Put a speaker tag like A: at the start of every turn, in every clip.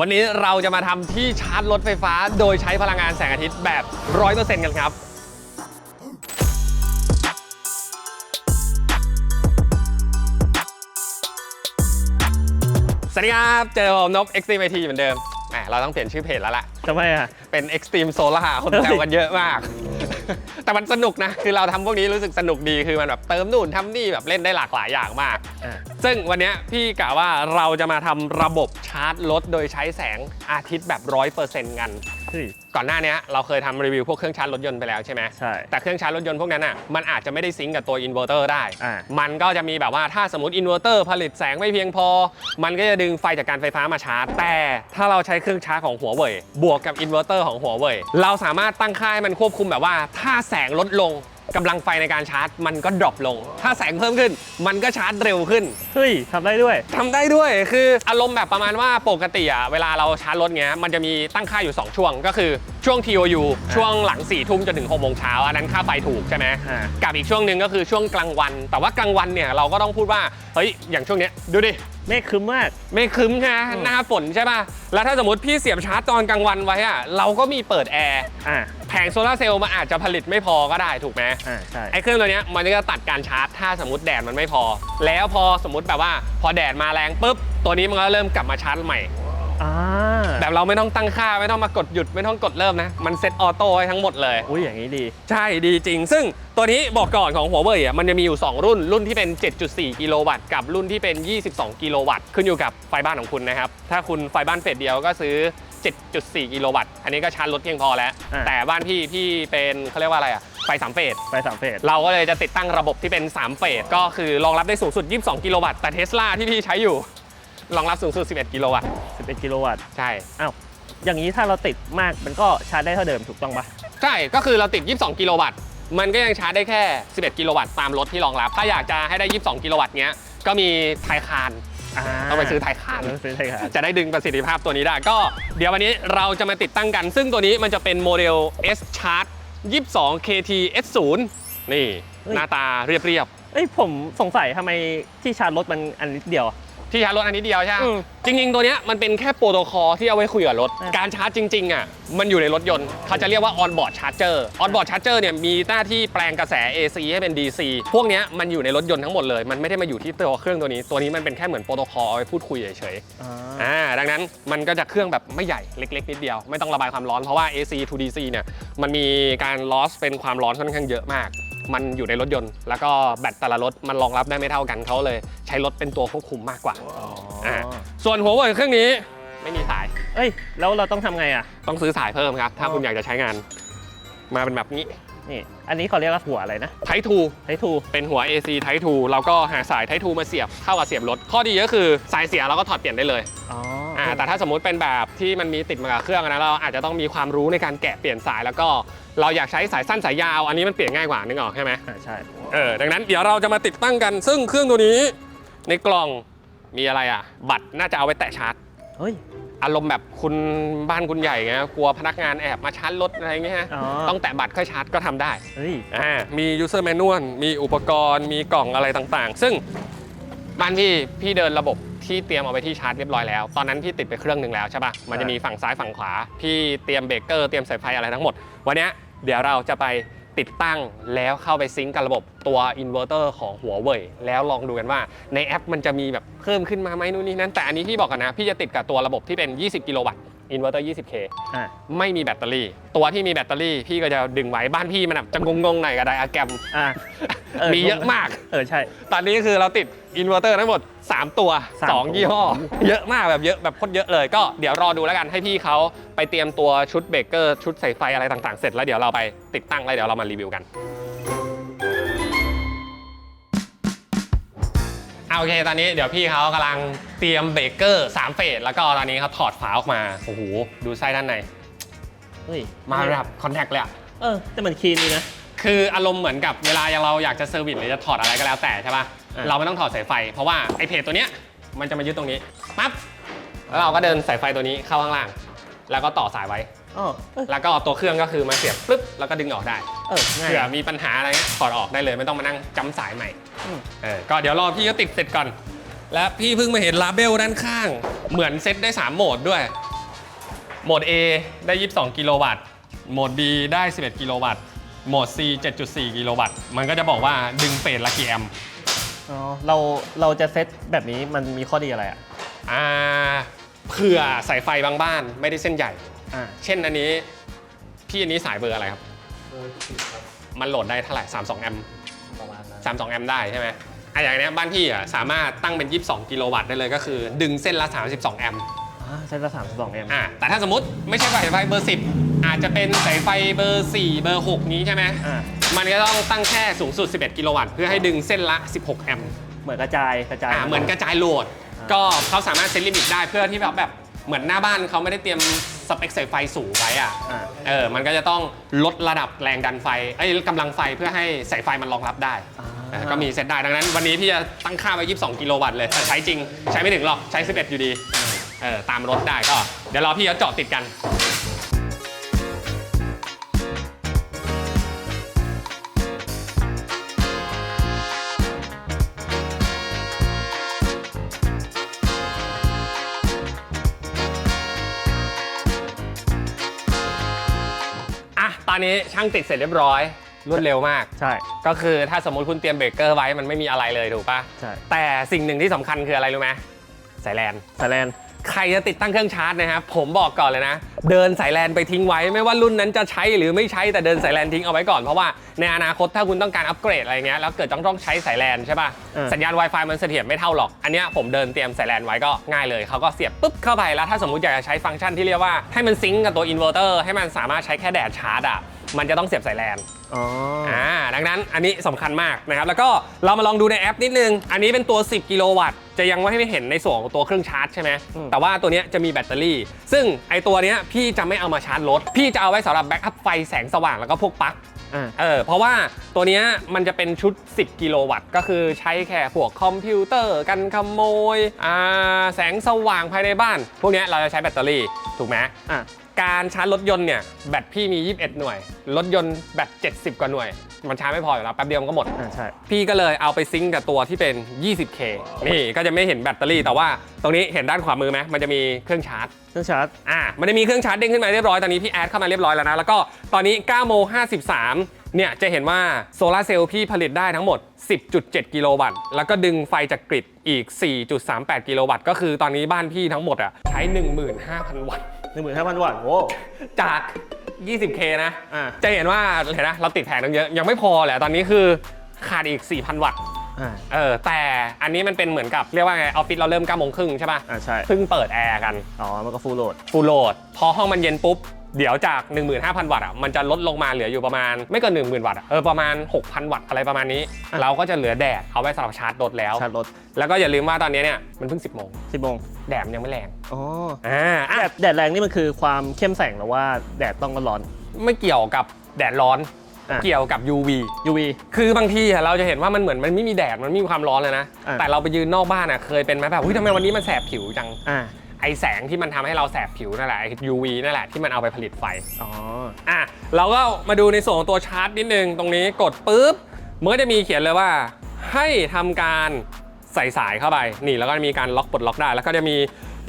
A: วันนี้เราจะมาทำที่ชาร์จรถไฟฟ้า โดยใช้พลังงานแสงอาทิตย์แบบ 100%กันครับสวัสดีครับ เจอผมนบ Extreme IT เหมือนเดิมแหมเราต้องเปลี่ยนชื่อเพจแล้วล่ะ
B: ทำไมอะ
A: เป็น Extreme Solar คนแซวกันเยอะมาก แต่มันสนุกนะ คือเราทำพวกนี้รู้สึกสนุกดี คือมันแบบเติมนู่นทำนี่แบบเล่นได้หลากหลายอย่างมาก
B: อ่า
A: ซึ่งวันเนี้ยพี่กะว่าเราจะมาทำระบบชาร์จรถโดยใช้แสงอาทิตย์แบบ 100%กัน
B: เฮ้ย
A: ก่อนหน้าเนี้ยเราเคยทำรีวิวพวกเครื่องชาร์จรถยนต์ไปแล้วใช่ไหม
B: ใช่
A: แต่เครื่องชาร์จรถยนต์พวกนั้นอะมันอาจจะไม่ได้ซิงก์กับตัวอินเวอร์เตอร์ได้
B: อ่า
A: มันก็จะมีแบบว่าถ้าสมมติอินเวอร์เตอร์ผลิตแสงไม่เพียงพอ มันก็จะดึงไฟจากการไฟฟ้ามาชาร์จ แต่ถ้าเราใช้เครื่องชาร์จของหัวเว่ยบวกกับอินเวอร์เตอร์ของหัวเว่ยเราสามารถตั้งค่าให้มันควบคุมแบบว่า ถ้าแสงลดลง กำลังไฟในการชาร์จมันก็ดรอปลง ถ้าแสงเพิ่มขึ้น มันก็ชาร์จเร็วขึ้น
B: เฮ้ยทำได้ด้วย
A: ทำได้ด้วยคืออารมณ์แบบประมาณว่าปกติอะเวลาเราชาร์จรถเงี้ยมันจะมีตั้งค่าอยู่ 2 ช่วง ก็คือช่วง TOU ช่วงหลัง4ี่ทุ่มจนถึง6โมงเช้าอันนั้นค่าไฟถูกใช่ไหม
B: อ่า
A: กับอีกช่วงหนึ่งก็คือช่วงกลางวัน แต่ว่ากลางวันเนี่ยเราก็ต้องพูดว่าเฮ้ยอย่างช่วงเนี้ยดูดิ
B: เมฆครึ้มมาก
A: ไม่ครึ้มใช่ไหม
B: อืม
A: หน้าฝนใช่ป่ะ แล้วถ้าสมมติพี่เสียบชาร์จตอนกลางวันไว้อะเราก็มีเปิดแอร์
B: อ่า
A: แผงโซลาร์เซลล์มันอาจจะผลิตไม่พอก็ได้ถูกไหม
B: อ่าใช่
A: ไอ้เครื่องตัวเนี้ยมันก็ตัดการชาร์จ ถ้าสมมติแดดมันไม่พอ แล้วพอสมมติแบบว่าพอแดดมาแรงปุ๊บตัวนี้มันก็เริ่มกลับมาชาร์จใหม่
B: อ่า
A: แบบเราไม่ต้องตั้งค่าไม่ต้องมากดหยุดไม่ต้องกดเริ่มนะ มันเซ็ตออโต้ไว้ทั้งหมดเลย
B: อุ้ยอย่างนี้ดี
A: ใช่ดีจริง ซึ่งตัวนี้บอกก่อนของหัวเว่ยอะมันจะมีอยู่ 2 รุ่น รุ่นที่เป็น 7.4 กิโลวัตต์กับรุ่นที่เป็น 22 กิโลวัตต์ขึ้นอยู่กับไฟบ้านของคุณนะครับ ถ้าคุณไฟบ้านเฟสเดียวก็ซื้อ7.4 กิโลวัตต์ อันนี้ก็ชาร์จรถเพียงพอแล้ว
B: อ่า
A: แต่บ้านพี่พี่เป็นเขาเรียกว่าอะไรอะไฟสามเฟส
B: ไปสามเฟส
A: เราก็เลยจะติดตั้งระบบที่เป็น 3 เฟส ก็คือรองรับได้สูงสุด 22 กิโลวัตต์ แต่เทสลาที่พี่ใช้อยู่ รองรับสูงสุด 11 กิโลวัตต์
B: 11 กิโลวัตต์
A: ใช่
B: อ้าว อย่างนี้ถ้าเราติดมากมันก็ชาร์จได้เท่าเดิมถูกต้องปะ
A: ใช่ ก็คือเราติด 22 กิโลวัตต์ มันก็ยังชาร์จได้แค่ 11 กิโลวัตต์ตามรถที่รองรับ ถ้าอยากจะให้ได้ 22 กิโลวัตต์เนี้ย ก็มีไทยคาน
B: อ่า
A: ต้องไปซื้อไทยคาน
B: ต้องซื้อไทยคาน
A: จะได้ดึงประสิทธิภาพตัวนี้ได้ ก็เดี๋ยววันนี้เราจะมาติดตั้งกัน ซึ่งตัวนี้มันจะเป็นโมเดล S Charge 22 KT S0 นี่หน้าตาเรียบๆ
B: เอ้ยผมสงสัยทำไมที่ชาร์จรถมันอันนิดเดียวอะ
A: ที่ชาร์จรถอันนี้เดียวใช่ไหม
B: อืม
A: จริง ๆ ตัวเนี้ยมันเป็นแค่โปรโตคอลที่เอาไว้คุยกับรถ
B: อะ
A: การชาร์จจริง ๆ อะ มันอยู่ในรถยนต์ เขาจะเรียกว่า on board charger on board charger เนี่ยมีหน้าที่แปลงกระแส AC ให้เป็น DC พวกเนี้ยมันอยู่ในรถยนต์ทั้งหมดเลย มันไม่ได้มาอยู่ที่ตัวเครื่องตัวนี้ ตัวนี้มันเป็นแค่เหมือนโปรโตคอลเอาไว้พูดคุยเฉย
B: อ่า
A: ๆอ่าดังนั้นมันก็จะเครื่องแบบไม่ใหญ่เล็ก ๆ นิดเดียว ไม่ต้องระบายความร้อนเพราะว่า AC to DC เนี่ยมันมีการ loss เป็นความร้อนค่อนข้างเยอะมาก มันอยู่ในรถยนต์ แล้วก็แบตแต่ละรถมันรองรับได้ไม่เท่ากันเขาเลย ใช้รถเป็นตัวควบคุมมากกว่า
B: อ๋อ
A: อ่าส่วนหัวเว่ยเครื่องนี้ไม่มีสาย
B: เอ้ย แล้วเราต้องทำไงอะ
A: ต้องซื้อสายเพิ่มครับ ถ้า
B: อ๋อ
A: คุณอยากจะใช้งาน มาเป็นแบบนี้
B: นี่ อันนี้เขาเรียกว่าหัวอะไรนะ
A: ไททู
B: ไททู
A: เป็นหัว AC ไททูเราก็หาสายไททูมาเสียบเข้ากับเสียบรถ ข้อดีก็คือสายเสียเราก็ถอดเปลี่ยนได้เลย
B: อ๋อ
A: อ่า แต่ถ้าสมมุติเป็นแบบที่มันมีติดมากับเครื่องนะเราอาจจะต้องมีความรู้ในการแกะเปลี่ยนสาย แล้วก็เราอยากใช้สายสั้นสายยาว อันนี้มันเปลี่ยนง่ายกว่านึกออกใช่ไหม
B: อ่าใช่
A: เออดังนั้นเดี๋ยวเราจะมาติดตั้งกัน ซึ่งเครื่องตัวนี้ในกล่องมีอะไรอะ บัตรน่าจะเอาไว้แตะชาร์จ
B: เฮ้ย
A: อารมณ์แบบคุณบ้านคุณใหญ่ไงกลัวพนักงานแอบมาชาร์จรถอะไรเงี้ยฮะ
B: อ๋อ
A: ต้องแตะบัตรค่อยชาร์จก็ทำได้
B: เฮ้ย
A: อ่ามี user manual มีอุปกรณ์ มีกล่องอะไรต่างๆ ซึ่งบ้านพี่พี่เดินระบบ ที่เตรียมเอาไปที่ชาร์จเรียบร้อยแล้ว ตอนนั้นพี่ติดไปเครื่องหนึ่งแล้วใช่ปะมันจะมีฝั่งซ้ายฝั่งขวา พี่เตรียมเบรกเกอร์เตรียมสายไฟอะไรทั้งหมด วันเนี้ยเดี๋ยวเราจะไปติดตั้งแล้วเข้าไปซิงก์กับระบบตัวอินเวอร์เตอร์ของหัวเว่ยแล้วลองดูกันว่าในแอปมันจะมีแบบเพิ่มขึ้นมาไหมนู่นนี่นั่นแต่อันนี้พี่บอกกันนะ พี่จะติดกับตัวระบบที่เป็น 20 กิโลวัตต์อินเวอร์เตอร์ 20K
B: อ่า
A: ไม่มีแบตเตอรี่ ตัวที่มีแบตเตอรี่พี่ก็จะดึงไว้บ้านพี่มันแบบจะงงๆหน่อยกับไดอะแกรม
B: อ่า เออ
A: มีเยอะมาก
B: เออใช่
A: ตอนนี้คือเราติดอินเวอร์เตอร์ทั้งหมด 3 ตัว
B: สาม
A: 2ยี่ห้อ เยอะมากแบบเยอะแบบโคตรเยอะเลย ก็เดี๋ยวรอดูแล้วกันให้พี่เขาไปเตรียมตัวชุดเบรกเกอร์ชุดใส่ไฟอะไรต่างๆ เสร็จแล้วเดี๋ยวเราไปติดตั้งแล้วเดี๋ยวเรามารีวิวกัน เอาโอเคตอนนี้เดี๋ยวพี่เขากำลังเตรียมเบรกเกอร์3เฟสแล้วก็ตอนนี้เขาถอดฝาออกมาโอ้โหดูไส้ด้านใน
B: เฮ้ย
A: มาแบบคอนแทคเลยอะ
B: เออ แต่มันคลีนดีนะ
A: คืออารมณ์เหมือนกับเวลาเราอยากจะเซอร์วิสหรือจะถอดอะไรก็แล้วแต่ใช่ปะ
B: อะ
A: เราไม่ต้องถอดสายไฟ เพราะว่าไอเพจตัวเนี้ยมันจะมายึดตรงนี้ปั๊บแล้วเราก็เดินสายไฟตัวนี้เข้าข้างล่าง แล้วก็ต่อสายไว้
B: อ๋อเออ
A: แล้วก็ตัวเครื่องก็คือมาเสียบปึ๊บแล้วก็ดึงออกได้
B: เออง่าย
A: เผื่อมีปัญหาอะไรเงี้ยถอดออกได้เลยไม่ต้องมานั่งจำสายใหม่
B: อืม
A: เออก็เดี๋ยวรอพี่ก็ติดเสร็จก่อน และพี่เพิ่งมาเห็นลาเบลด้านข้าง เหมือนเซตได้ 3 โหมดด้วย โหมด A ได้ 22 กิโลวัตต์ โหมด B ได้ 11 กิโลวัตต์ โหมด C 7.4 กิโลวัตต์ มันก็จะบอกว่าดึงเฟสละกี่แอมป์
B: อ๋อเราเราจะเซตแบบนี้มันมีข้อดีอะไรอะ
A: อ่าเผื่อสายไฟบางบ้านไม่ได้เส้นใหญ่
B: อ่า
A: เช่นอันนี้ พี่อันนี้สายเบอร์อะไรครับมันโหลดได้เท่าไหร่32แอมป์
B: ประมาณนั้น
A: 32แอมป์ได้ใช่ไหมอะอย่างเนี้ยบ้านพี่อะสามารถตั้งเป็น 22 กิโลวัตต์ได้เลยก็คือ ดึงเส้นละ 32 แอมป์
B: อ่าเซตละสามสิบสองเอ็ม
A: อะแต่ถ้าสมมติไม่ใช่สายไฟเบอร์ 10 อาจจะเป็นสายไฟเบอร์ 4 เบอร์ 6 นี้ใช่ไหม
B: อ่า
A: มันก็ต้องตั้งแค่สูงสุด 11 กิโลวัตต์ เพื่อให้ดึงเส้นละ 16 แอมป์
B: เหมือนกระจายกระจาย
A: อ่าเหมือนกระจายโหลด
B: อ่า
A: ก็เขาสามารถเซตลิมิตได้เพื่อที่แบบแบบเหมือนหน้าบ้านเขาไม่ได้เตรียมสเปคสายไฟสูงไว้อะ
B: อ่า
A: เออมันก็จะต้องลดระดับแรงดันไฟไอ้ยกำลังไฟเพื่อให้สายไฟมันรองรับได้
B: อ่า
A: เออก็มีเซตได้ดังนั้น วันนี้พี่จะตั้งค่าไว้ 22 กิโลวัตต์เลยแต่ใช้จริงใช้ไม่ถึงหรอกใช้ 11 อยู่ดีเออตามรถได้ก็ เดี๋ยวรอพี่เขาเจาะติดกัน อนนี้ช่างติดเสร็จเรียบร้อย รวดเร็วมาก
B: ใช่
A: ก็คือถ้าสมมติคุณเตรียมเบรกเกอร์ไว้มันไม่มีอะไรเลยถูกปะ
B: ใช่
A: แต่สิ่งหนึ่งที่สำคัญคืออะไรรู้ไหมสายแลน
B: สายแลน
A: ใครจะติดตั้งเครื่องชาร์จนะครับผมบอกก่อนเลยนะ เดินสายแลนไปทิ้งไว้ ไม่ว่ารุ่นนั้นจะใช้หรือไม่ใช้แต่เดินสายแลนทิ้งเอาไว้ก่อนเพราะว่าในอนาคตถ้าคุณต้องการอัปเกรดอะไรเงี้ยแล้วเกิดต้องต้องใช้สายแลนใช่ป่ะ
B: เออ
A: สัญญาณ Wi-Fi มันเสถียรไม่เท่าหรอก อันเนี้ยผมเดินเตรียมสายแลนไว้ก็ง่ายเลยเขาก็เสียบปุ๊บเข้าไปแล้วถ้าสมมติอยากจะใช้ฟังก์ชันที่เรียกว่าให้มันซิงก์กับตัวอินเวอร์เตอร์ให้มันสามารถใช้แค่แดดชาร์จอะ มันจะต้องเสียบสายแลน
B: อ๋ออ
A: อ่าดังนั้นอันนี้สำคัญมากนะครับแล้วก็เรามาลองดูในแอปนิดนึง อันนี้เป็นตัว 10 กิโลวัตต์จะยังไม่ให้เห็นในส่วนของตัวเครื่องชาร์จใช่ไหม
B: อืม
A: แต่ว่าตัวเนี้ยจะมีแบตเตอรี่ ซึ่งไอตัวเนี้ยพี่จะไม่เอามาชาร์จรถพี่จะเอาไว้สำหรับแบ็กอัพไฟแสงสว่างแล้วก็พวกปลั๊ก
B: อ่า
A: เออเพราะว่าตัวเนี้ยมันจะเป็นชุด 10 กิโลวัตต์ก็คือใช้แค่พวกคอมพิวเตอร์กันขโมยอ่าแสงสว่างภายในบ้าน พวกเนี้ยเราจะใช้แบตเตอรี่ถูกไหม
B: อ่า
A: การชาร์จรถยนต์เนี่ยแบตพี่มี 21 หน่วย รถยนต์แบต 70 กว่าหน่วย มันชาร์จไม่พออยู่แล้วแป๊บเดียวมันก็หมด
B: อ่าใช่
A: พี่ก็เลยเอาไปซิงก์กับตัวที่เป็น 20K นี่ก็จะไม่เห็นแบตเตอรี่แต่ว่าตรงนี้เห็นด้านขวามือไหมมันจะมีเครื่องชาร์จ
B: เครื่องชาร์จ
A: อ่ามันจะมีเครื่องชาร์จเด้งขึ้นมาเรียบร้อยตอนนี้พี่แอดเข้ามาเรียบร้อยแล้วนะ แล้วก็ตอนนี้9โมง53 เนี่ยจะเห็นว่าโซลาร์เซลล์พี่ผลิตได้ทั้งหมด 10.7 กิโลวัตต์ แล้วก็ดึงไฟจากกริดอีก 4.38 กิโลวัตต์ ก็คือตอนนี้บ้านพี่ทั้งหมดอะใช้ 15,000 วัตต์
B: ห นึ่งหมื่นห้าพันวัตต์โว้
A: จาก 20K นะ
B: อ่า
A: จะเห็นว่าเห็นนะเราติดแผงตั้งเยอะยังไม่พอแหละ ตอนนี้คือขาดอีก 4,000 วัตต์
B: อ่า
A: เออ แต่อันนี้มันเป็นเหมือนกับเรียกว่าไง ออฟฟิศเราเริ่ม9โมงครึ่งใช่ป่ะ
B: อ่าใช่
A: เพิ่งเปิดแอร์กัน
B: อ๋อมันก็ฟูลโหลด
A: ฟูลโหลด พอห้องมันเย็นปุ๊บ เดี๋ยวจาก 15,000 วัตต์อะมันจะลดลงมาเหลืออยู่ประมาณไม่เกิน10,000 วัตต์อะเออประมาณ 6,000 วัตต์อะไรประมาณนี้
B: อะ
A: เราก็จะเหลือแดดเอาไว้สำหรับชาร์จรถแล้ว
B: ชาร์จรถ
A: แล้วก็อย่าลืมว่าตอนนี้เนี่ยมันเพิ่ง 10โมง
B: สิบโมง
A: แดดมันยังไม่แรง
B: อ๋อ
A: อ่าอะ
B: แดดแดดแรงนี่มันคือความเข้มแสงหรือว่าแดดต้องร้อน
A: ไม่เกี่ยวกับแดดร้อน
B: อะ
A: เกี่ยวกับ UV
B: UV
A: คือบางทีอะเราจะเห็นว่ามันเหมือนมันไม่มีแดดมันไม่มีความร้อนเลยนะ
B: อะ
A: แต่เราไปยืนนอกบ้านอะเคยเป็นไหมแบบเฮ้ยทำไมวันนี้มันแสบผิวจัง
B: อ่า
A: ไอแสงที่มันทำให้เราแสบผิวนั่นแหละไอ้ UV นั่นแหละที่มันเอาไปผลิตไฟ
B: อ๋อ
A: อะ เราก็มาดูในส่วนของตัวชาร์จนิดนึง ตรงนี้กดปุ๊บมันก็จะมีเขียนเลยว่า ให้ทำการใส่สายเข้าไป นี่แล้วก็มีการล็อกปลดล็อกได้ แล้วก็จะมี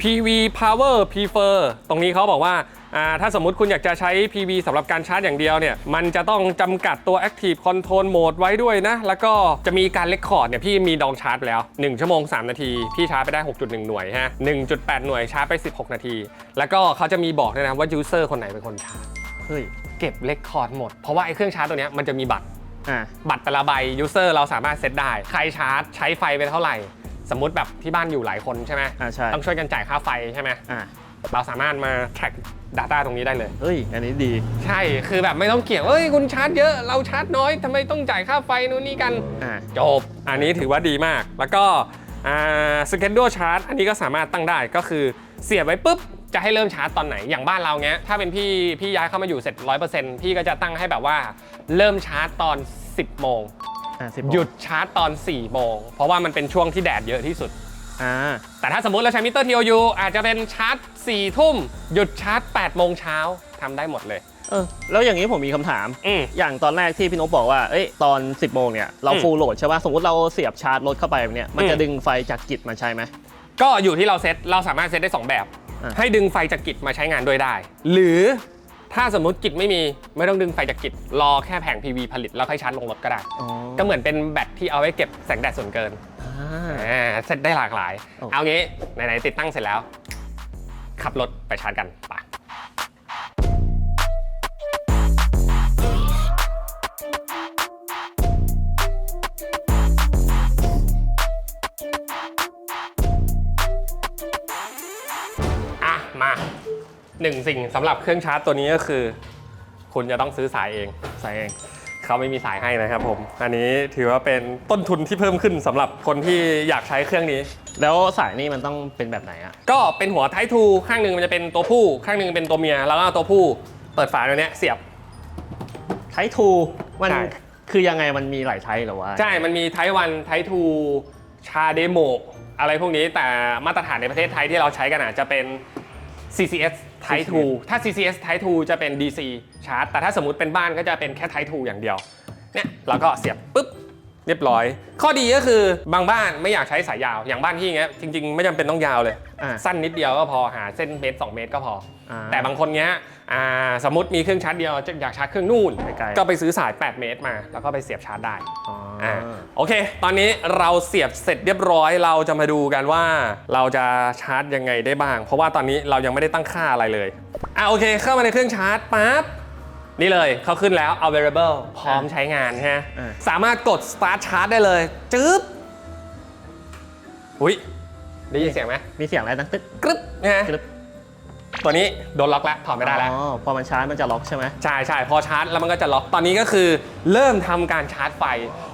A: PV Power Prefer ตรงนี้เขาบอกว่าอ่าถ้าสมมุติคุณอยากจะใช้ PV สำหรับการชาร์จอย่างเดียวเนี่ย มันจะต้องจำกัดตัว Active Control Mode ไว้ด้วยนะ แล้วก็จะมีการเลคคอร์ดเนี่ย พี่มีดองชาร์จไปแล้ว 1 ชั่วโมง 3 นาที พี่ชาร์จไปได้ 6.1 หน่วยฮะ 1.8 หน่วยชาร์จไป 16 นาที แล้วก็เขาจะมีบอกด้วยนะว่า user คนไหนเป็นคนชาร์จ
B: เฮ้ย
A: เก็บเลคคอร์ดหมด เพราะว่าไอ้เครื่องชาร์จตัวเนี้ยมันจะมีบัตร
B: อ่า
A: บัตรแต่ละใบยูเซอร์เราสามารถเซตได้ ใครชาร์จใช้ไฟไปเท่าไหร่ สมมุติแบบที่บ้านอยู่หลายคนใช่ไหม
B: อ่าใช่
A: ต้องช่วยกันจ่ายค่าไฟใช่ไหม
B: อ่า
A: เราสามารถมา track data ตรงนี้ได้เลย
B: เฮ้ย อันนี้ดี
A: ใช่คือแบบไม่ต้องเกี่ยงเอ้ยคุณชาร์จเยอะเราชาร์จน้อยทำไมต้องจ่ายค่าไฟนู่นนี่กัน
B: อ่า
A: จบ อันนี้ถือว่าดีมาก แล้วก็สเก d ด l e ชาร์จอันนี้ก็สามารถตั้งได้ก็คือเสียบไว้ปุ๊บ จะให้เริ่มชาร์จตอนไหน อย่างบ้านเราเงี้ย ถ้าเป็นพี่พี่ย้ายเข้ามาอยู่เสร็จ 100%พี่ก็จะตั้งให้แบบว่าเริ่มชาร์จตอน 10 โมง
B: อ่าสิบ
A: หยุดชาร์จตอน4โมงเพราะว่ามันเป็นช่วงที่แดดเยอะที่สุด
B: อ่า
A: แต่ถ้าสมมติเราใช้มิเตอร์ TOU อาจจะเป็นชาร์จ4ทุ่ม หยุดชาร์จ8โมงเช้าทำได้หมดเลย
B: เออ แล้วอย่างนี้ผมมีคำถาม
A: อืม
B: อย่างตอนแรกที่พี่นกบอกว่า เอ้ย ตอน 10 โมงเนี่ย เรา
A: อืม
B: ฟูลโหลดใช่ป่ะ สมมติเราเสียบชาร์จรถเข้าไปเนี่ย มันจะ
A: อืม
B: ดึงไฟจากกิจมาใช้ไหม
A: ก็อยู่ที่เราเซตเราสามารถเซตได้2แบบ
B: อะ
A: ให้ดึงไฟจากกิจมาใช้งานด้วยได้ หรือ ถ้าสมมุติกิจไม่มีไม่ต้องดึงไฟจากกิจรอแค่แผง PV ผลิตแล้วค่อยชาร์จลงรถก็ได้
B: อ๋อ
A: ก็เหมือนเป็นแบตที่เอาไว้เก็บแสงแดดส่วนเกิน
B: อ่า
A: อ่าเซตได้หลากหลาย
B: โอ้
A: เอางี้ไหนๆติดตั้งเสร็จแล้ว ขับรถไปชาร์จกันไป หนึ่งสิ่งสำหรับเครื่องชาร์จตัวนี้ก็คือ คุณจะต้องซื้อสายเอง
B: ใส่เอง
A: เขาไม่มีสายให้นะครับผม อันนี้ถือว่าเป็นต้นทุนที่เพิ่มขึ้นสำหรับคนที่อยากใช้เครื่องนี้
B: แล้วสายนี่มันต้องเป็นแบบไหนอะ
A: ก็เป็นหัวไททูข้างหนึ่งมันจะเป็นตัวผู้ ข้างหนึ่งเป็นตัวเมีย แล้วก็เอาตัวผู้เปิดฝาตัวเนี้ยเสียบ
B: ไททูมัน
A: ใช่
B: คือยังไงมันมีหลายไทป์เหรอวะ
A: ใช่ มันมีไทวันไททูชาเดโมอะไรพวกนี้แต่มาตรฐานในประเทศไทยที่เราใช้กันอาจจะเป็น CCS ไททูถ้า CCS ไททูจะเป็น DC ชาร์จ แต่ถ้าสมมติเป็นบ้านก็จะเป็นแค่ไททูอย่างเดียว เนี่ยเราก็เสียบปุ๊บ เรียบร้อย ข้อดีก็คือบางบ้านไม่อยากใช้สายยาวอย่างบ้านพี่เงี้ยจริง ๆ ไม่จำเป็นต้องยาวเลย
B: อ่า
A: สั้นนิดเดียวก็พอหาเส้นเมตร2เมตรก็พอ
B: อ่า
A: แต่บางคนเนี้ยอ่าสมมติมีเครื่องชาร์จเดียวจะอยากชาร์จเครื่องนู่น
B: ไกลๆ
A: ก็ไปซื้อสาย 8 เมตรมา แล้วก็ไปเสียบชาร์จได้
B: อ๋ออ
A: อ่าโอเค ตอนนี้เราเสียบเสร็จเรียบร้อยเราจะมาดูกันว่าเราจะชาร์จยังไงได้บ้าง เพราะว่าตอนนี้เรายังไม่ได้ตั้งค่าอะไรเลยอ่าโอเค เข้ามาในเครื่องชาร์จปั๊บ นี่เลยเขาขึ้นแล้ว available พร้อมใช้งานฮะ
B: อ่า
A: สามารถกด start charge ได้เลยจึ๊บอุ้ยได้ยินเสียงไหม
B: มีเสียงอะไรดังตึ๊ก
A: กรึ๊บนะฮะ
B: กรึ๊บ
A: ตัวนี้โดนล็อกแล้วถอดไม่ได้แล้ว
B: อ๋อพอมันชาร์จมันจะล็อกใช่ไหม
A: ใช่ใช่พอชาร์จแล้วมันก็จะล็อกตอนนี้ก็คือเริ่มทำการชาร์จไฟ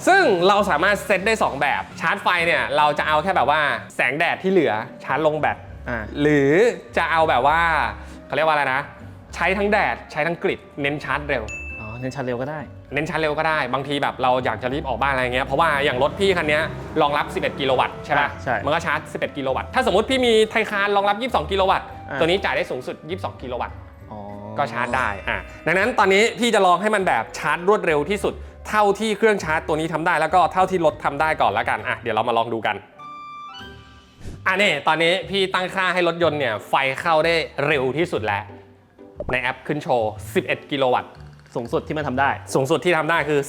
A: ซึ่งเราสามารถเซตได้ 2 แบบชาร์จไฟเนี่ยเราจะเอาแค่แบบว่าแสงแดดที่เหลือชาร์จลงแบต
B: อ่า
A: หรือจะเอาแบบว่าเขาเรียกว่าอะไรนะ ใช้ทั้งแดดใช้ทั้งกริดเน้นชาร์จเร็ว
B: อ๋อเน้นชาร์จเร็วก็ได้
A: เน้นชาร์จเร็วก็ได้ บางทีแบบเราอยากจะรีบออกบ้านอะไรเงี้ยเพราะว่าอย่างรถพี่คันเนี้ยรองรับ 11 กิโลวัตต์ใช่ป่ะ
B: ใช่
A: มันก็ชาร์จ 11 กิโลวัตต์ถ้าสมมติพี่มีไทคานรองรับ 22 กิโลวัตต์
B: อ่า
A: ตัวนี้จ่ายได้สูงสุด 22 กิโลวัตต์
B: อ๋อ
A: ก็ชาร์จได้อะดังนั้นตอนนี้พี่จะลองให้มันแบบชาร์จรวดเร็วที่สุด เท่าที่เครื่องชาร์จตัวนี้ทำได้แล้วก็เท่าที่รถทำได้ก่อนแล้วกันอะเดี๋ยวเรามาลองดูกันอะนี่ตอนนี้พี่ตั้งค่าให้รถยนต์เนี่ยไฟเข้าได้เร็วที่สุดแล้ว ในแอปขึ้นโชว์ 11 กิโลวัตต์
B: สูงสุดที่มันทำได้
A: สูงสุดที่ทำได้คือ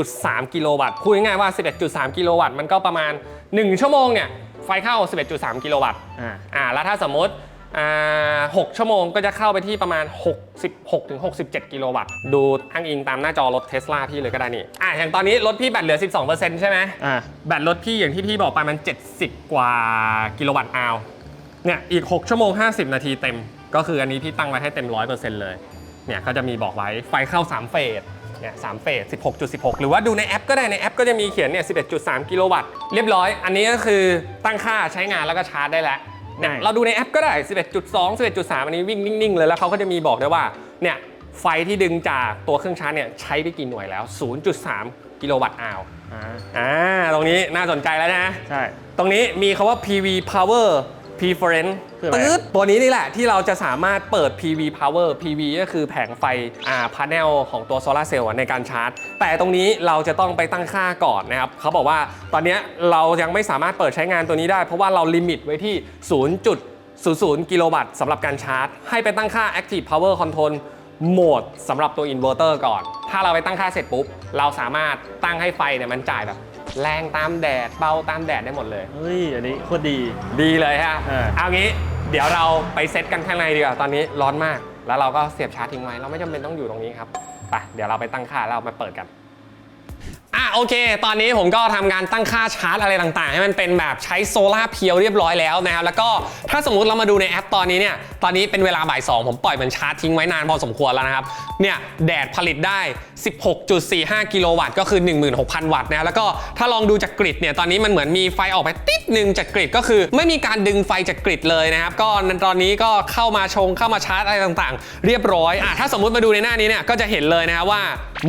A: 11.3 กิโลวัตต์ พูดง่ายๆว่า 11.3 กิโลวัตต์มันก็ประมาณ 1 ชั่วโมงเนี่ย ไฟเข้า 11.3 กิโลวัตต์
B: อ่า
A: อ่า แล้วถ้าสมมติอ่า6ชั่วโมงก็จะเข้าไปที่ประมาณ 66ถึง67 กิโลวัตต์ ดูอ้างอิงตามหน้าจอรถเทสลาพี่เลยก็ได้นี่ อ่าอย่างตอนนี้รถพี่แบตเหลือ 12%ใช่ไหม
B: อ่า
A: แบตรถพี่อย่างที่พี่บอกไปมัน 70 กว่ากิโลวัตต์อาวเนี่ย อีก 6 ชั่วโมง 50 นาทีเต็ม ก็คืออันนี้พี่ตั้งไว้ให้เต็ม 100%เลย เนี่ยก็จะมีบอกไว้ไฟเข้า 3 เฟส เนี่ยสามเฟส 16.16 หรือว่าดูในแอปก็ได้ในแอปก็จะมีเขียนเนี่ย 11.3 กิโลวัตต์ เรียบร้อย อันนี้ก็คือตั้งค่าใช้งานแล้วก็ชาร์จได้แล้วเนี่ย
B: ใช่
A: เราดูในแอปก็ได้ 11.2 11.3 อันนี้วิ่งนิ่งๆ เลย แล้วเขาก็จะมีบอกด้วยว่า เนี่ยไฟที่ดึงจากตัวเครื่องชาร์จเนี่ยใช้ไปกี่หน่วยแล้ว 0.3 กิโลวัตต์อาว
B: อ่า
A: อ่าตรงนี้น่าสนใจแล้วนะ
B: ใช่
A: ตรงนี้มีคาว่า PV Power Preference
B: คืออะไร
A: ตืดตัวนี้นี่แหละที่เราจะสามารถเปิด PV Power PV ก็คือแผงไฟอ่าพาร์เนลของตัวโซลาร์เซลล์ในการชาร์จ แต่ตรงนี้เราจะต้องไปตั้งค่าก่อนนะครับเขาบอกว่าตอนเนี้ยเรายังไม่สามารถเปิดใช้งานตัวนี้ได้ เพราะว่าเราลิมิตไว้ที่ 0.00กิโลวัตต์สำหรับการชาร์จ ให้ไปตั้งค่า Active Power Control โหมดสำหรับตัวอินเวอร์เตอร์ก่อน ถ้าเราไปตั้งค่าเสร็จปุ๊บ เราสามารถตั้งให้ไฟเนี่ยมันจ่ายแบบ แรงตามแดดเบาตามแดดได้หมดเลย
B: เฮ้ย อันนี้โคตรดี
A: ดีเลยฮะ
B: เออ
A: เอางี้เดี๋ยวเราไปเซตกันข้างในดีกว่าตอนนี้ร้อนมาก แล้วเราก็เสียบชาร์จทิ้งไว้เราไม่จำเป็นต้องอยู่ตรงนี้ครับไปเดี๋ยวเราไปตั้งค่าแล้วเรามาเปิดกัน อะโอเค ตอนนี้ผมก็ทำการตั้งค่าชาร์จอะไรต่างๆ ให้มันเป็นแบบใช้โซลาเพียวเรียบร้อยแล้วนะครับ แล้วก็ถ้าสมมติเรามาดูในแอปตอนนี้เนี่ย ตอนนี้เป็นเวลาบ่าย2ผมปล่อยมันชาร์จทิ้งไว้นานพอสมควรแล้วนะครับ เนี่ยแดดผลิตได้ 16.45 กิโลวัตต์ก็คือ 16,000 วัตต์นะ แล้วก็ถ้าลองดูจากกริดเนี่ย ตอนนี้มันเหมือนมีไฟออกไปติดหนึ่งจากกริดก็คือ ไม่มีการดึงไฟจากกริดเลยนะครับ ก็ตอนนี้ก็เข้ามาชงเข้ามาชาร์จอะไรต่างๆ เรียบร้อย อะถ้าสมมติมาดูในหน้านี้เนี่ยก็จะเห็นเลยนะครับว่า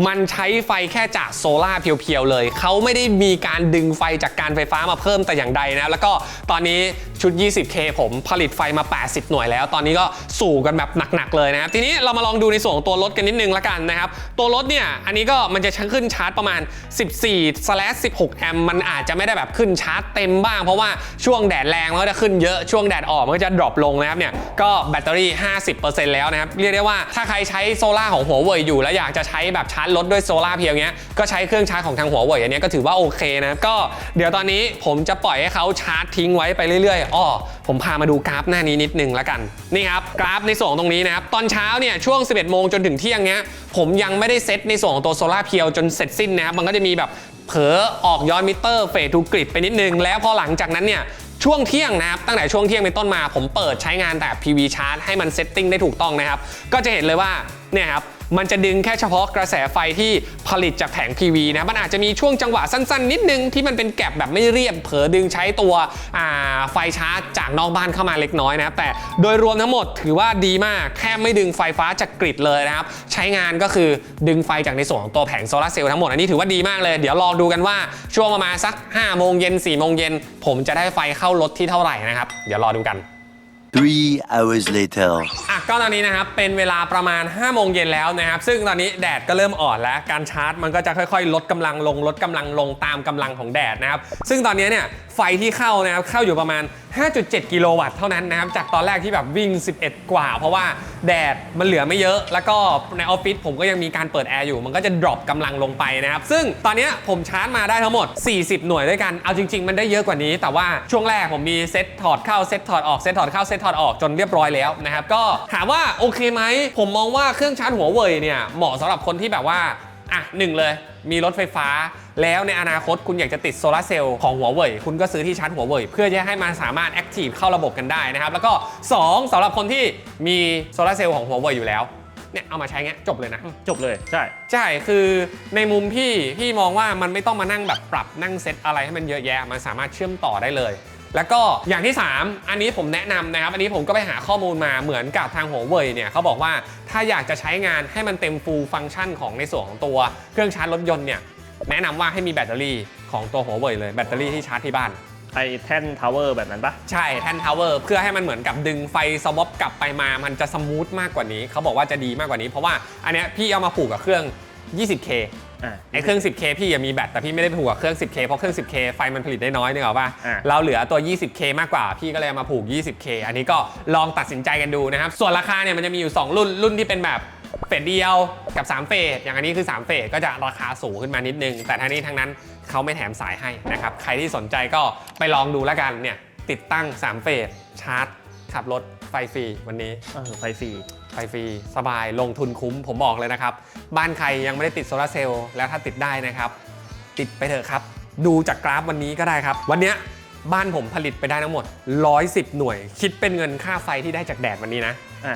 A: มันใช้ไฟแค่จากโซลาร์เเพียวๆเลย เขาไม่ได้มีการดึงไฟจากการไฟฟ้ามาเพิ่มแต่อย่างใดนะ แล้วก็ตอนนี้ชุด 20K ผมผลิตไฟมา 80 หน่วยแล้ว ตอนนี้ก็สู่กันแบบหนักๆเลยนะครับ ทีนี้เรามาลองดูในส่วนของตัวรถกันนิดนึงละกันนะครับ ตัวรถเนี่ย อันนี้ก็มันจะขึ้นชาร์จประมาณ 14/16 แอมป์ มันอาจจะไม่ได้แบบขึ้นชาร์จเต็มบ้าง เพราะว่าช่วงแดดแรงมันก็จะขึ้นเยอะ ช่วงแดดออกมันก็จะดรอปลงนะครับเนี่ย ก็แบตเตอรี่ 50%แล้วนะครับ เรียกได้ว่าถ้าใครใช้โซล่าของหัวเว่ยอยู่แล้วอยากจะใช้แบบชาร์จรถด้วยโซล่าเพียวเงี้ย ก็ใช้เครื่องชาร์จของทางหัวเว่ยอันนี้ก็ถือว่าโอเคนะ ก็เดี๋ยวตอนนี้ผมจะปล่อยให้เขาชาร์จทิ้งไว้ไปเรื่อยๆอ้อผมพามาดูกราฟหน้านี้นิดนึงละกันนี่ครับกราฟในส่วนตรงนี้นะครับตอนเช้าเนี่ยช่วง 11 โมงจนถึงเที่ยงเนี้ยผมยังไม่ได้เซตในส่วนของตัวโซล่าเพียวจนเสร็จสิ้นนะครับมันก็จะมีแบบเผลอออกย้อนมิเตอร์เฟสทูกริดไปนิดนึง แล้วพอหลังจากนั้นเนี่ยช่วงเที่ยงนะครับ ตั้งแต่ช่วงเที่ยงเป็นต้นมา ผมเปิดใช้งานแต่ PV Charge ให้มันเซตติ้งได้ถูกต้องนะครับ ก็จะเห็นเลยว่าเนี่ยครับ มันจะดึงแค่เฉพาะกระแสไฟที่ผลิตจากแผง PV นะมันอาจจะมีช่วงจังหวะสั้นๆ นิดนึงที่มันเป็นแกลบแบบไม่เรียบเผลอดึงใช้ตัวอ่าไฟชาร์จจากนอกบ้านเข้ามาเล็กน้อยนะครับแต่โดยรวมทั้งหมดถือว่าดีมากแค่ไม่ดึงไฟฟ้าจากกริดเลยนะครับ ใช้งานก็คือดึงไฟจากในส่วนของตัวแผงโซลาร์เซลล์ทั้งหมดอันนี้ถือว่าดีมากเลย เดี๋ยวรอดูกันว่าช่วงประมาณสัก5โมงเย็น4โมงเย็นผมจะได้ไฟเข้ารถที่เท่าไหร่นะครับ เดี๋ยวรอดูกัน
C: Three hours later.
A: อะก็ตอนนี้นะครับเป็นเวลาประมาณ5โมงเย็นแล้วนะครับ ซึ่งตอนนี้แดดก็เริ่มอ่อนแล้ว การชาร์จมันก็จะค่อยๆ ลดกำลังลง ลดกำลังลงตามกำลังของแดดนะครับ ซึ่งตอนนี้เนี่ยไฟที่เข้านะครับเข้าอยู่ประมาณ 5.7 กิโลวัตต์เท่านั้นนะครับ จากตอนแรกที่แบบวิ่ง 11 กว่า เพราะว่าแดดมันเหลือไม่เยอะ แล้วก็ในออฟฟิศผมก็ยังมีการเปิดแอร์อยู่ มันก็จะดรอปกำลังลงไปนะครับ ซึ่งตอนนี้ผมชาร์จมาได้ทั้งหมด 40 หน่วยด้วยกัน เอาจริง ๆ มันได้เยอะกว่านี้ แต่ว่าช่วงแรกผมมีเซตถอดเข้าเซตถอดออกเซตถอดเข้าเซตถอดออกจนเรียบร้อยแล้วนะครับก็ถามว่าโอเคไหม ผมมองว่าเครื่องชาร์จหัวเว่ยเนี่ยเหมาะสำหรับคนที่แบบว่าอะหนึ่งเลยมีรถไฟฟ้า แล้วในอนาคตคุณอยากจะติดโซลาร์เซลล์ของหัวเว่ยคุณก็ซื้อที่ชาร์จหัวเว่ยเพื่อจะให้มันสามารถแอคทีฟเข้าระบบกันได้นะครับ แล้วก็ 2สำหรับคนที่มีโซลาร์เซลล์ของหัวเว่ยอยู่แล้วเนี่ยเอามาใช้เงี้ยจบเลยนะ
B: จบเลยใช่
A: ใช่คือในมุมพี่ พี่มองว่ามันไม่ต้องมานั่งแบบปรับนั่งเซตอะไรให้มันเยอะแยะ มันสามารถเชื่อมต่อได้เลย แล้วก็อย่างที่ 3 อันนี้ผมแนะนำนะครับ อันนี้ผมก็ไปหาข้อมูลมาเหมือนกับทางหัวเว่ยเนี่ยเขาบอกว่าถ้าอยากจะใช้งานให้มันเต็มฟูลฟังก์ชันของในส่วนของตัวเครื่องชาร์จรถยนต์เนี่ยแนะนำว่าให้มีแบตเตอรี่ของตัวหัวเว่ยเลยแบตเตอรี่ที่ชาร์จที่บ้าน
B: ไอแท่นทาวเวอร์แบบนั้นปะ
A: ใช่แท่นทาวเวอร์เพื่อให้มันเหมือนกับดึงไฟสวอปกลับไปมามันจะสมูทมากกว่านี้ เขาบอกว่าจะดีมากกว่านี้เพราะว่าอันเนี้ยพี่เอามาผูกกับเครื่อง 20K
B: อ่า
A: ไอ้เครื่อง 10K พี่อะมีแบตแต่พี่ไม่ได้ผูกกับเครื่อง 10K เพราะเครื่อง 10K ไฟมันผลิตได้น้อยนึกออกป่ะ
B: อ่า
A: เราเหลือตัว 20K มากกว่าพี่ก็เลยเอามาผูก 20K อันนี้ก็ลองตัดสินใจกันดูนะครับ ส่วนราคาเนี่ยมันจะมีอยู่ 2 รุ่นรุ่นที่เป็นแบบเฟสเดียวกับ 3 เฟสอย่างอันนี้คือ 3 เฟสก็จะราคาสูงขึ้นมานิดนึง แต่ทั้งนี้ทั้งนั้นเขาไม่แถมสายให้นะครับใครที่สนใจก็ไปลองดูแล้วกันเนี่ยติดตั้ง 3 เฟสชาร์จขับรถไฟฟรีวันนี้
B: เออไฟฟรี
A: ไฟฟรี สบายลงทุนคุ้มผมบอกเลยนะครับ บ้านใครยังไม่ได้ติดโซลาร์เซลล์แล้วถ้าติดได้นะครับ ติดไปเถอะครับ ดูจากกราฟวันนี้ก็ได้ครับ วันเนี้ยบ้านผมผลิตไปได้ทั้งหมด 110 หน่วย คิดเป็นเงินค่าไฟที่ได้จากแดดวันนี้นะ
B: อะ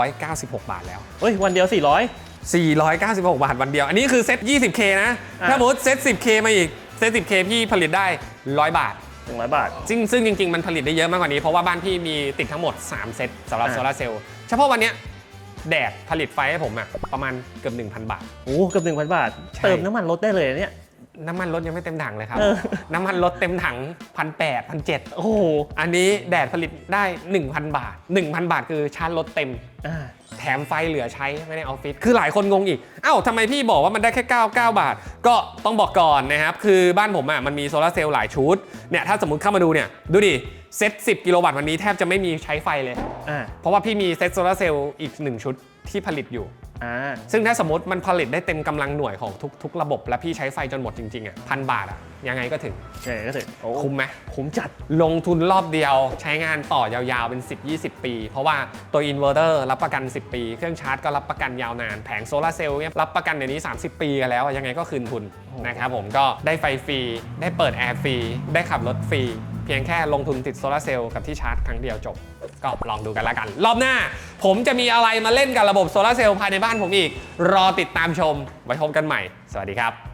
A: 496 บาทแล้ว
B: เฮ้ย วันเดียว
A: 496 บาทวันเดียว อันนี้คือเซ็ต 20K นะ
B: อะ
A: ถ้าสมมติเซ็ต 10K มาอีก เซ็ต 10K พี่ผลิตได้ 100 บาท
B: 400 100 บาท
A: ซึ่งซึ่งจริง ๆ มันผลิตได้เยอะมากกว่านี้ เพราะว่าบ้านพี่มีติดทั้งหมด 3 เซตสำหรับ
B: อ่า
A: โซลาร์เซลล์ เฉพาะวันเนี้ยแดดผลิตไฟให้ผมอะประมาณเกือบ1,000 บาท
B: โอ้เกือบ1,000บาท
A: ใช่
B: เติมน้ำมันรถได้เลยเนี่ย
A: น้ำมันรถยังไม่เต็มถังเลยครับ
B: เออ
A: น้ำมันรถเต็มถังพันแปดพันเจ็ด
B: โอ้โห
A: อันนี้แดดผลิตได้ 1,000 บาท 1,000 บาทคือชาร์จรถเต็ม
B: อ่า
A: แถมไฟเหลือใช้ไม่ในออฟฟิศ คือหลายคนงงอีก เอ้าทำไมพี่บอกว่ามันได้แค่ 99 บาท ก็ต้องบอกก่อนนะครับ คือบ้านผมอะมันมีโซลาร์เซลล์หลายชุด เนี่ย ถ้าสมมติเข้ามาดูเนี่ย ดูดิ เซ็ต10 กิโลวัตต์วันนี้แทบจะไม่มีใช้ไฟเลย
B: อ่า
A: เพราะว่าพี่มีเซ็ตโซลาร์เซลล์อีก 1 ชุด ที่ผลิตอยู่
B: อ่า
A: ซึ่งถ้าสมมติมันผลิตได้เต็มกำลังหน่วยของทุกทุกระบบ และพี่ใช้ไฟจนหมดจริงๆอะพันบาทอะยังไงก็ถึง
B: ใช่ก็ถึงโอ้
A: คุ้มไหม
B: คุ้มจัด
A: ลงทุนรอบเดียวใช้งานต่อยาวๆ เป็น 10-20 ปี เพราะว่าตัวอินเวอร์เตอร์รับประกัน 10 ปี เครื่องชาร์จก็รับประกันยาวนาน แผงโซลาร์เซลล์เนี่ยรับประกันเดี๋ยวนี้ 30 ปีกันแล้วอะยังไงก็คืนทุนนะครับผมก็ได้ไฟฟรีได้เปิดแอร์ฟรีได้ขับรถฟรีเพียงแค่ลงทุนติดโซลาร์เซลล์กับที่ชาร์จครั้งเดียวจบ ก็ลองดูกันแล้วกัน รอบหน้า ผมจะมีอะไรมาเล่นกับระบบโซลาเซลล์ภายในบ้านผมอีก รอติดตามชมไว้พบกันใหม่ สวัสดีครับ